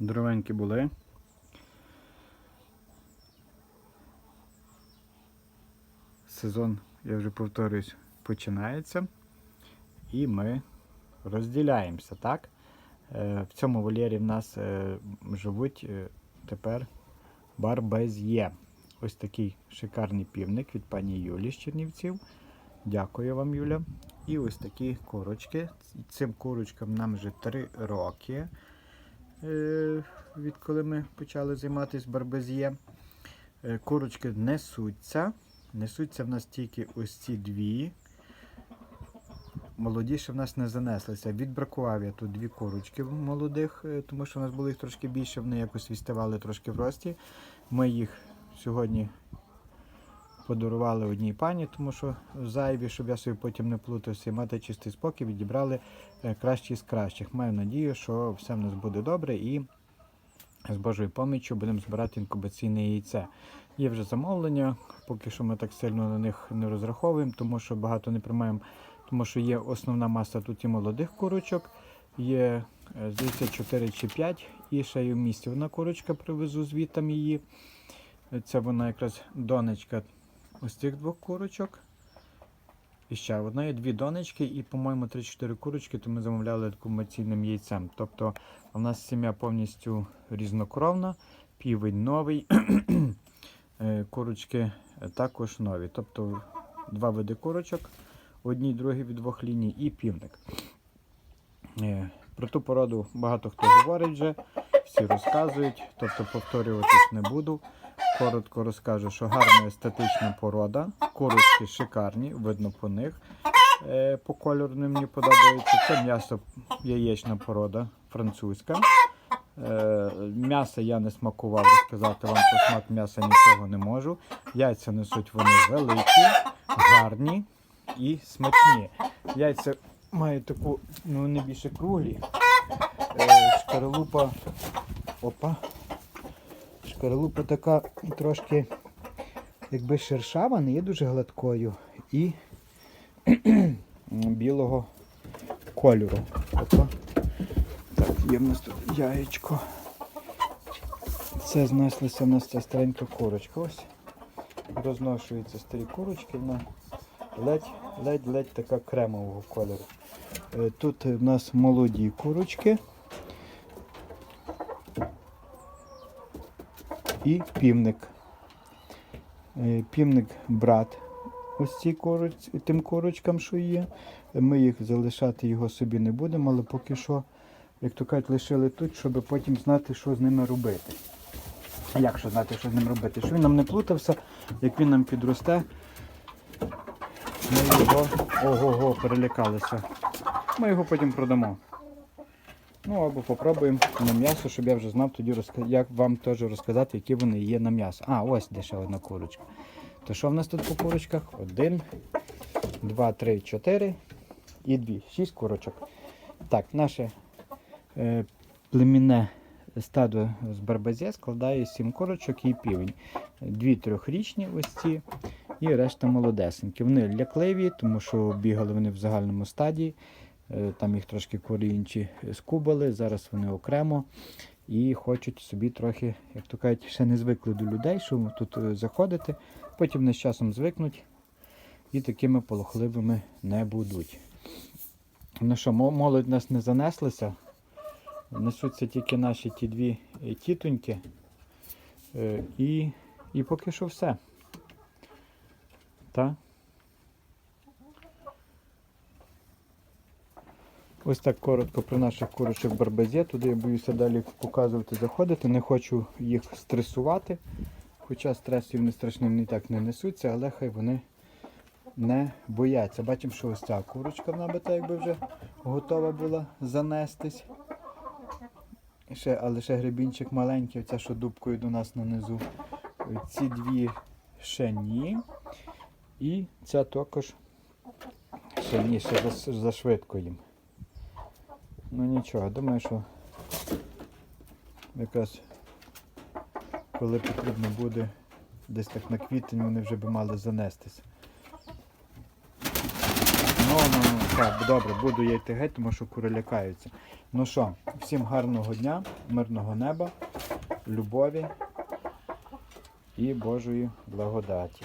Здоровенькі були. Сезон, я вже повторюсь, починається. І ми розділяємося, так? Е, В цьому вольєрі в нас е, живуть е, тепер барбез'є. Ось такий шикарний півник від пані Юлі з Чернівців. Дякую вам, Юля. І ось такі курочки. Цим курочкам нам вже 3 роки, відколи ми почали займатися барбез'є. Е, Курочки несуться. Несуться в нас тільки ось ці дві. Молодіше в нас не занеслися. Відбракував я тут дві курочки молодих, е, тому що у нас було їх трошки більше, вони якось відставали трошки в рості. Ми їх сьогодні подарували одній пані, тому що зайві, щоб я собі потім не плутався і мати чистий спокій, відібрали е, кращі з кращих. Маю надію, що все в нас буде добре і з Божою поміччю будемо збирати інкубаційне яйце. Є вже замовлення, поки що ми так сильно на них не розраховуємо, тому що багато не приймаємо, тому що є основна маса тут і молодих курочок, є, е, здається, 4 чи 5, і ще й в місті одна курочка привезу звітам її. Це вона якраз донечка ось цих двох курочок. І ще одна є дві донечки, і, по-моєму, 3-4 курочки, то ми замовляли комерційним яйцем. Тобто у нас сім'я повністю різнокровна, півень новий, е, курочки також нові. Тобто два види курочок, одні, другі від двох ліній і півник. Е, Про ту породу багато хто говорить вже, всі розказують, тобто повторюватись не буду. Коротко розкажу, що гарна естетична порода, курочки шикарні, видно по них. Е, По кольору мені подобається. Це м'ясо яєчна порода французька. Е, М'ясо я не смакував, розказати вам про смак м'яса нічого не можу. Яйця несуть вони великі, гарні і смачні. Яйця мають таку, ну вони більше круглі. Е, Шкаралупа. Опа. Шкаралупа така трошки якби шершава, не є дуже гладкою і білого кольору. Опа. Так, є в нас тут яєчко. Це знеслася в нас ця старенька курочка. Ось. Розношуються старі курочки, вона ледь, ледь, ледь така кремового кольору. Е, Тут в нас молоді курочки. І півник. Е, Півник брат ось ці куроч, тим курочкам, що є. Ми їх залишати його собі не будемо, але поки що, як то кажуть, лишили тут, щоб потім знати, що з ними робити. Як що знати, що з ним робити? Щоб він нам не плутався, як він нам підросте. Ми його ого-го, перелякалися. Ми його потім продамо. Ну або попробуємо на м'ясо, щоб я вже знав тоді, розка- як вам теж розказати, які вони є на м'ясо. А, ось де ще одна курочка. То що в нас тут по курочках? Один, два, три, чотири і дві. Шість курочок. Так, наше е, племінне стадо з барбазе складає сім курочок і півень. Дві трьохрічні ось ці і решта молодесенькі. Вони лякливі, тому що бігали вони в загальному стадії. Е, Там їх трошки курі інші скубали, зараз вони окремо і хочуть собі трохи, як то кажуть, ще не звикли до людей, що тут е, заходити. Потім вони з часом звикнуть і такими полохливими не будуть. Ну що, мо- молодь нас не занеслися. Несуться тільки наші ті дві е, тітоньки. І, і поки що все. Та? Ось так коротко про наших курочок барбезе. Туди я боюся далі показувати, заходити. Не хочу їх стресувати. Хоча стресів не страшним не так не несуться, але хай вони не бояться. Бачимо, що ось ця курочка вона би якби вже готова була занестись. Ще, але ще гребінчик маленький, оця що дубкою до нас нанизу. Ці дві ще ні. І ця також ще ні, ще за, за швидко їм. Ну нічого, думаю, що якраз коли потрібно буде десь так на квітень, вони вже би мали занестися. Ну, ну, ну, так, добре, буду я йти геть, тому що кури лякаються. Ну що, всім гарного дня, мирного неба, любові і Божої благодаті.